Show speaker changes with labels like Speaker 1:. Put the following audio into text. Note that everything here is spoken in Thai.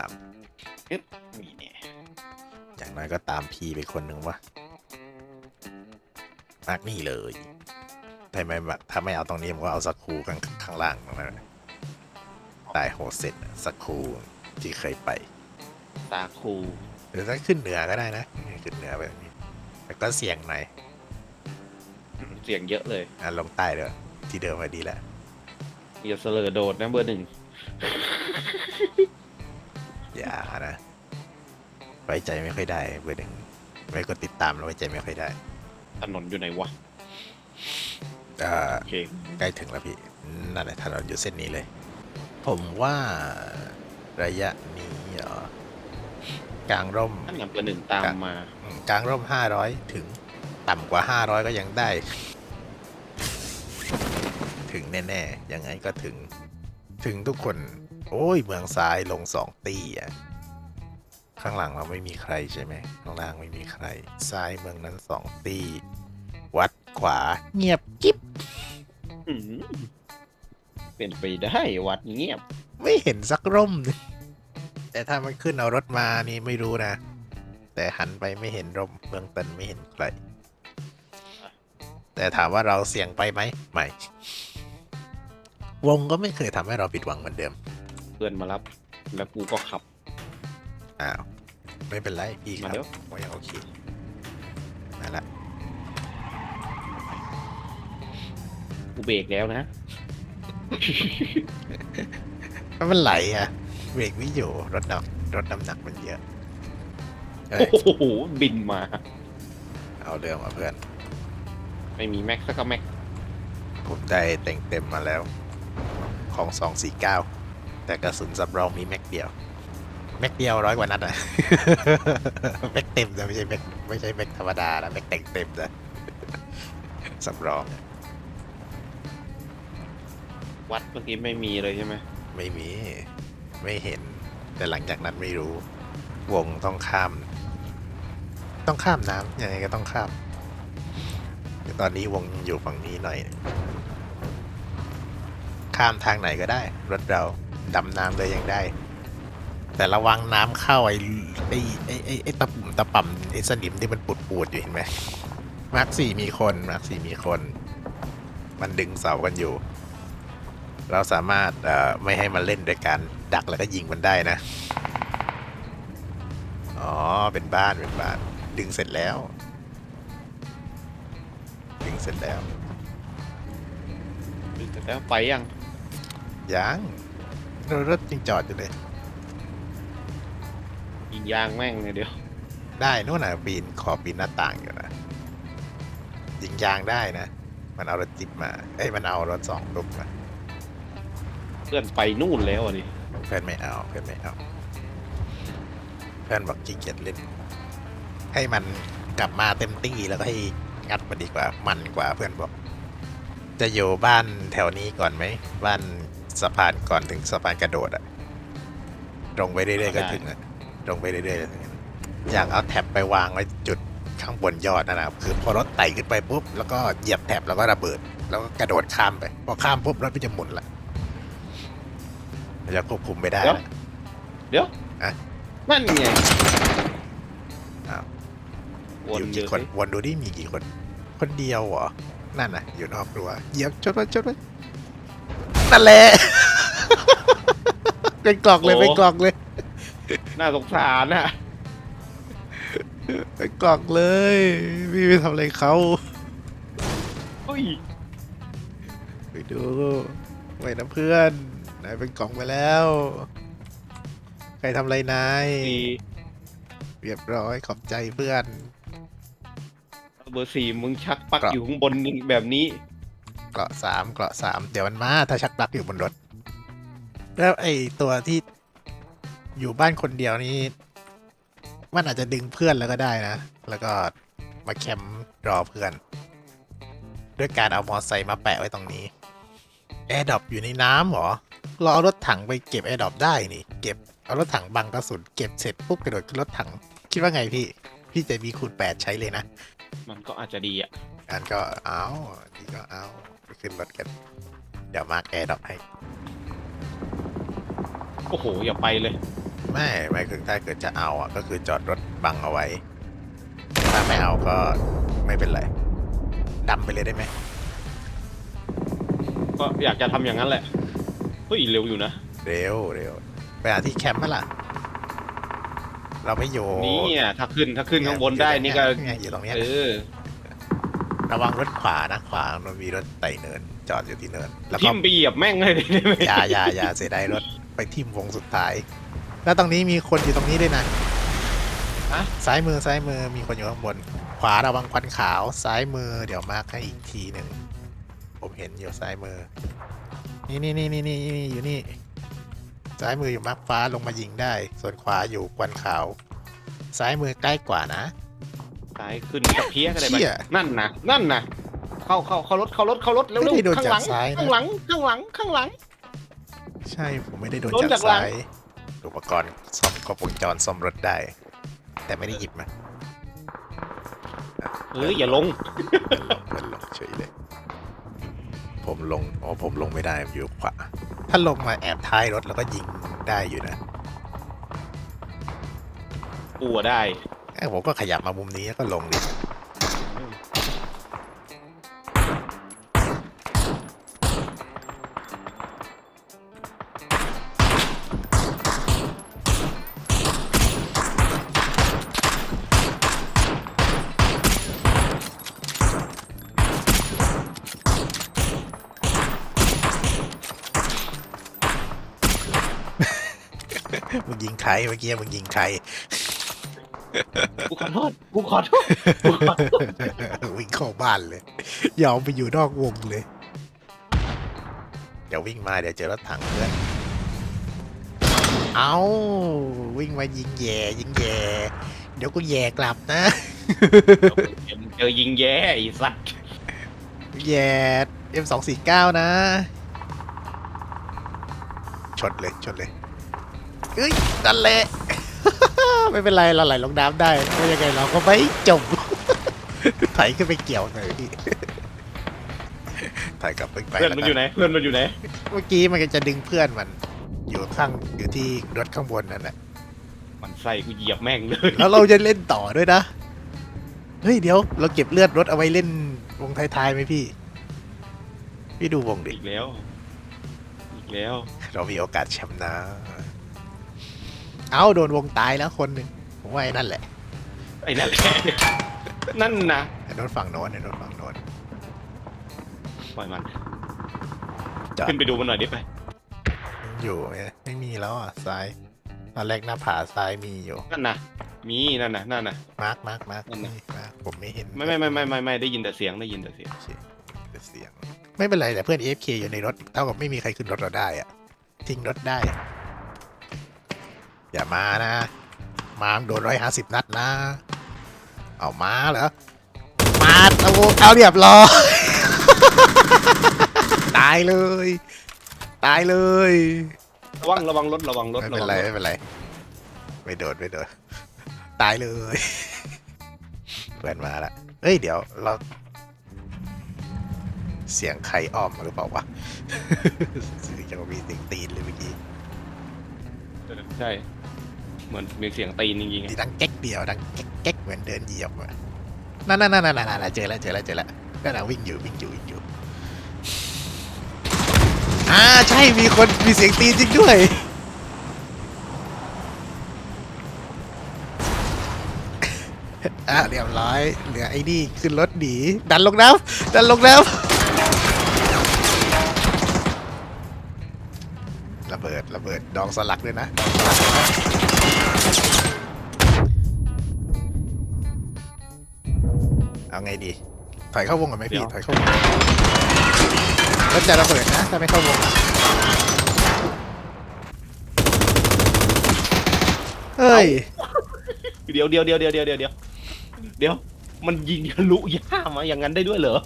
Speaker 1: าม
Speaker 2: มีเนี่ย
Speaker 1: อย่างน้อยก็ตามพี่ไปคนหนึ่งวะมากนี่เลยถ้าไม่แบบถ้าไม่เอาตรงนี้ผมก็เอาสักครูข้างข้างล่างตรงนั้นนะตายโหดเสร็จอะสักครูที่เคยไป
Speaker 2: ตาคู
Speaker 1: หรือถ้าขึ้นเหนือก็ได้นะขึ้นเหนือแบบนี้แต่ก็เสี่ยงหน่อย
Speaker 2: เสียงเยอะเลย
Speaker 1: อะลงใต้เด้อที่เดิมมาดีแล้ว
Speaker 2: อย่าเสลอโดดนะเบอร์หนึ่ง
Speaker 1: อย่า นะ ไว้ใจไม่ค่อยได้เบอร์หนึ่งไม่ก็ติดตามแล้วไว้ใจไม่ค่อยได้
Speaker 2: ถนนอยู่ไหนวะ
Speaker 1: เอ่อ
Speaker 2: โอเค
Speaker 1: ใกล้ถึงแล้วพี่นั่นแหละถนนอยู่เส้นนี้เลย ผมว่าระยะนี้เหรอกลางร่ม
Speaker 2: ท่านกับเบอร์หนึ่งตามมา
Speaker 1: อืมกลางร่มห้าร้อยถึงต่ำกว่าห้าร้อยก็ยังได้ ถึงแน่ๆ ยังไงก็ถึง ถึงทุกคน โอ้ย เมืองซ้ายลงสองตีอะ ข้างหลังเราไม่มีใครใช่ไหมข้างล่างไม่มีใคร ซ้ายเมืองนั้นสองตีวัดขวา เงียบกิ๊บ
Speaker 2: อืมเป็นไปได้วัดเงียบ
Speaker 1: ไม่เห็นสักร่มหนึ่งแต่ถ้ามันขึ้นเอารถมานี่ไม่รู้นะ แต่หันไปไม่เห็นร่มเมืองตันไม่เห็นใคร แต่ถามว่าเราเสี่ยงไปไหมไม่ วงก็ไม่เคยทำให้เราผิดหวังเหมือนเดิม
Speaker 2: เพื่อนมารับ แล้วกูก็ขับ
Speaker 1: อ้าว ไม่เป็นไรพี่ค
Speaker 2: มา
Speaker 1: รับ
Speaker 2: เดี๋ยว
Speaker 1: ว่ายังโอเคมาละ
Speaker 2: กูเบรกแล้วนะ
Speaker 1: มันไหลอะเบรกไม่อยู่รถดับรถน้ำหนักมันเยอะเอ้ย
Speaker 2: โอ้โห บินมา
Speaker 1: เอาเรื่องมาเพื่อน
Speaker 2: ไม่มีแม็กซ์สักแม็ก
Speaker 1: ผมได้แต่งเต็มมาแล้ว ของ 249 แต่กระสุนสำรองมีแม็กเดียว แม็กเดียวร้อยกว่านัดอะ แม็กเต็มนะไม่ใช่แม็กไม่ใช่แม็กธรรมดานะแม็กแต่งเต็มนะสำรองอะ
Speaker 2: วัดเมื่อกี้ไม่มีเลยใช่ไหม
Speaker 1: ไม่มี ไม่เห็น แต่หลังจากนั้นไม่รู้ วงต้องข้าม ต้องข้ามน้ำยังไงก็ต้องข้ามแต่ตอนนี้วงอยู่ฝั่งนี้หน่อย ข้ามทางไหนก็ได้ รถเราดำน้ำเลยยังได้ แต่ระวังน้ำเข้าไอ้ไอ้ไอ้ไอ้ไอ้ตะปุ่มตะป่ำไอ้สนิมที่มันปูดปูดๆอยู่เห็นไหมมาร์คสี่มีคนมาร์คสี่มีคน มันดึงเสากันอยู่ เราสามารถเอ่อไม่ให้มันเล่นด้วยการดักแล้วก็ยิงมันได้นะ อ๋อ เป็นบ้านเป็นบ้าน ดึงเสร็จแล้ว ดึงเสร็จแล้ว
Speaker 2: แล้วไปยัง
Speaker 1: ยังรถยังจอดอยู่เลย
Speaker 2: ยิงยางแม่งเลยเดี๋ยว
Speaker 1: ได้นู่นน่ะปีนขอปีนหน้าต่างอยู่นะยิงยางได้นะ มันเอารถจิบมา เอ้ยมันเอารถสองลุกมา
Speaker 2: เพื่อนไปนู่นแล้วอะดิ
Speaker 1: เพื่อนไม่เอาเพื่อนไม่เอา เพื่อนบอกขี้เกียจเล่น ให้มันกลับมาเต็มที่แล้วก็ให้งัดมาดีกว่า มันกว่าเพื่อนบอก จะอยู่บ้านแถวนี้ก่อนไหมบ้านสะพานก่อนถึงสะพานกระโดดอะตรงไปเรื่อยๆก็ถึงอะ ตรงไปเรื่อยๆก็ถึงอยากเอาแท็บไปวางไว้จุดข้างบนยอดนะครับ คือพอรถไต่ขึ้นไปปุ๊บแล้วก็เหยียบแท็บแล้วก็ระเบิด แล้วก็กระโดดข้ามไป พอข้ามปุ๊บรถมันจะหมุนละมันจะควบคุมไม่ได้
Speaker 2: เดี๋ยว
Speaker 1: ละ
Speaker 2: เดี๋ยว
Speaker 1: อะ
Speaker 2: นั่นไง
Speaker 1: อ้าว
Speaker 2: วน
Speaker 1: อยู่
Speaker 2: เย
Speaker 1: กี่
Speaker 2: อะ
Speaker 1: คนวนดูดิมีกี่คน คนเดียวเหรอ นั่นน่ะ อยู่นอกรั้วเหยียบชนไว้ชนไว้นั่นแหละเป็นกล่องเลยเป็นกล่องเลย
Speaker 2: น่าสงสารน่ะ
Speaker 1: เป็นกล่องเลย พี่ไปทำอะไรเขา
Speaker 2: เฮ้ย
Speaker 1: ไปดูไว้นะเพื่อนนายเป็นกล่องไปแล้ว ใครทำอะไรนาย
Speaker 2: สี่
Speaker 1: เรียบร้อยขอบใจเพื่อน
Speaker 2: เบอร์สี่มึงชักปลัก
Speaker 1: ครับ
Speaker 2: อยู่ข้างบนแบบนี้
Speaker 1: เกราะสามเกราะสามเดี๋ยวมันมาถ้าชักปลักอยู่บนรถแล้วไอ้ตัวที่ อยู่บ้านคนเดียวนี้มันอาจจะดึงเพื่อนแล้วก็ได้นะ แล้วก็มาแคมป์รอเพื่อน ด้วยการเอามอไซค์มาแปะไว้ตรงนี้แอร์ดรอปอยู่ในน้ำเหรอเราเอารถถังไปเก็บแอร์ดรอปได้นี่ เก็บเอารถถังบังกระสุนเก็บเสร็จปุ๊บกระโดดขึ้นรถถัง คิดว่าไงพี่ พี่จะมีคูณแปดใช้เลยนะ
Speaker 2: มันก็อาจจะดีอะ
Speaker 1: อันก็เอานี่ก็เอาไปขึ้นรถกัน เดี๋ยวมาร์กแอร์ดรอปให้
Speaker 2: โอ้โห อย่าไปเลย
Speaker 1: ทำ ไมไม่ไม่คือถ้าเกิดจะเอาอะก็คือจอดรถบังเอาไว้ ถ้าไม่เอาก็ไม่เป็นไรดำไปเลยได้ไหม
Speaker 2: ก็อยากจะทำอย่างนั้นแหละเฮ้ยเร็วอยู่นะ
Speaker 1: เร็วเร็วไปหาที่แคมป์มาล่ะ เราไม่อยู่
Speaker 2: นี่อะถ้าขึ้นถ้าขึ้นข้างบนได้นี่ก็
Speaker 1: ไงอยู่ตรงเนี้ย
Speaker 2: เออ
Speaker 1: ระวังรถขวานะขวามันมีรถไต่เนิน จอดอยู่ที่เนิน แล้ว
Speaker 2: ทิ
Speaker 1: ก็
Speaker 2: มไปเหยียบแม่งเลยได้ไหม
Speaker 1: อย่าอย่าอย่าเสียดายรถไปทิมวงสุดท้าย แล้วตรงนี้มีคนอยู่ตรงนี้ด้วยนะ
Speaker 2: ฮะ
Speaker 1: ซ้ายมือซ้ายมือมีคนอยู่ข้างบน ขวาระวังควันขาว ซ้ายมือเดี๋ยวมาร์คให้อีกทีหนึ่งผมเห็นอยู่ซ้ายมือ นี่นี่นี่นี่นี่นี่อยู่นี่ ซ้ายมืออยู่มาร์คฟ้าลงมายิงได้ ส่วนขวาอยู่ควันขาว ซ้ายมือใกล้กว่านะ
Speaker 2: สายขึ้นกับเพี้ยก็ได้ไป
Speaker 1: เชี่ย
Speaker 2: นั่นนะนั่นนะเข้าเข้าเข้ารถเข้ารถเข้ารถเร็ว
Speaker 1: ไม่ได้โด
Speaker 2: ๆ
Speaker 1: น
Speaker 2: ข้างหลัง
Speaker 1: จากซ้ายนะ
Speaker 2: ข้างหลังข้างหลังข้างหลัง
Speaker 1: ใช่ผมไม่ได้โดน
Speaker 2: โดน
Speaker 1: จาก
Speaker 2: จากหลัง
Speaker 1: ซ้าย อุปกรณ์ซ่อมครบวงจรซ่อมรถได้ แต่ไม่ได้หยิบมา
Speaker 2: เฮ้ยอย่าลง
Speaker 1: เดินลงเดินลงเฉยเลย ผมลงอ๋อผมลงไม่ได้ผมอยู่ขวาถ้าลงมาแอบท้ายรถแล้วก็ยิงได้อยู่นะ
Speaker 2: กลัวได้
Speaker 1: เอ้ยผมก็ขยับมามุมนี้แล้วก็ลงดิ มึงยิงใครเมื่อกี้มึงยิงใคร
Speaker 2: กูขอโทษกูขอโทษกูขอโทษ
Speaker 1: วิ่งเข้าบ้านเลยยอมไปอยู่นอกวงเลย เดี๋ยววิ่งมาเดี๋ยวเจอรถถังเพื่อนเอาวิ่งมายิงแย่ยิงแย่เดี๋ยวกูแย่กลับนะ
Speaker 2: เดี๋ยวมึงเจอยิงแย่ไอ้สัตว์
Speaker 1: แย่ M249 นะ ชนเลยชนเลย เอ้ยนั่นแหละ ไม่เป็นไรเราไหลลงน้ำได้ไม่ยังไงเราก็ไม่จม ไถขึ้นไปเกี่ยวหน่อยพี่ไถกลับไปไป
Speaker 2: เพื่อน
Speaker 1: แล้ว
Speaker 2: มัน
Speaker 1: กั
Speaker 2: อยู่ไหน เพื่อนมันอยู่ไหน
Speaker 1: เมื่อกี้มันก็จะดึงเพื่อนมัน อยู่ข้างอยู่ที่รถข้างบนนั่นแหละ
Speaker 2: มันใส่กูเหยียบแม่งเลย
Speaker 1: แล้วเราจะเล่นต่อด้วยนะเฮ้ยเดี๋ยว เราเก็บเลือดรถเอาไว้เล่นวงท้ายๆไหมพี่ พี่ดูวงดิ
Speaker 2: อีกแล้ว อีกแล้ว
Speaker 1: เรามีโอกาสแชมป์นะ เอาโดนวงตายแล้วคนหนึ่งผมว่าไอ้นั่นแหละ
Speaker 2: ไอ้นั่นแหละนั่นนะ
Speaker 1: ไอ้โนนฝั่งโน้นไอ้โนนฝั่งโน้น
Speaker 2: ปล่อยมัน
Speaker 1: จอด
Speaker 2: ขึ้นไปดูมันหน่อยดิไป
Speaker 1: อยู่ไหมไม่มีแล้วอะซ้ายตอนแรกหน้าผาซ้ายมีอยู่
Speaker 2: นั่นนะมีนั่นนะนั่นนะ
Speaker 1: มาร์คมาร์คมาร์ค
Speaker 2: นั่นน่ะ
Speaker 1: นี่มาร์คผมไม่เห็น
Speaker 2: ไม่ไม่ไม่ไม่ไม่ไม่ได้ยินแต่เสียงได้ยินแต่เสียง
Speaker 1: โอเคแต่เสียง ไม่เป็นไรแต่เพื่อน AFK อยู่ในรถเท่ากับไม่มีใครขึ้นรถเราได้อะทิ้งรถได้ อย่ามานะ มาโดนร้อยห้าสิบนัดนะ เอามาเหรอ มาเอาเอาเรียบร้อย ตายเลย ตายเลย
Speaker 2: ระวังระวังรถระวังรถ
Speaker 1: ไม่
Speaker 2: ระ
Speaker 1: เป็น
Speaker 2: วัง
Speaker 1: ไร
Speaker 2: รถ
Speaker 1: ไม่เป็นไร ไม่โดนไม่โดน ตายเลย เพื่อนมาละเฮ้ยเดี๋ยวเราเสียงใครอ้อมมาหรือเปล่าวะเสียงจะมีเสียงตีนเลยเมื่อกี้
Speaker 2: ใช่ เหมือนมีเสียงตีนจริงๆ
Speaker 1: ตี
Speaker 2: อะ
Speaker 1: ดังแก๊กเดียวดังแก๊กแก๊กเหมือนเดินเหยียบอะนั่นนั่นนั่นนั่นนั่นเจอแล้วเจอแล้วเจอแล้วนั่นน่ะวิ่งอยู่วิ่งอยู่วิ่งอยู่อ่าใช่มีคนมีเสียงตีนจริงด้วย อะเรียบร้อยเหลือไอ้นี่ขึ้นรถหนีดันลงน้ำดันลงน้ำระเบิดระเบิดดองสลักด้วยนะดองสลักด้วยนะ เอาไงดี ถอยเข้าวงกันไหมพี่ ถอยเข้าวงรถจะระเบิดนะ ถ้าไม่เข้าวงอะเฮ้ย
Speaker 2: เดี๋ยวเดี๋ยวเดี๋ยวเดี๋ยวเดี๋ยวเดี๋ยวเดี๋ยวมันยิงทะลุย่ามาอย่างนั้นได้ด้วยเหรอ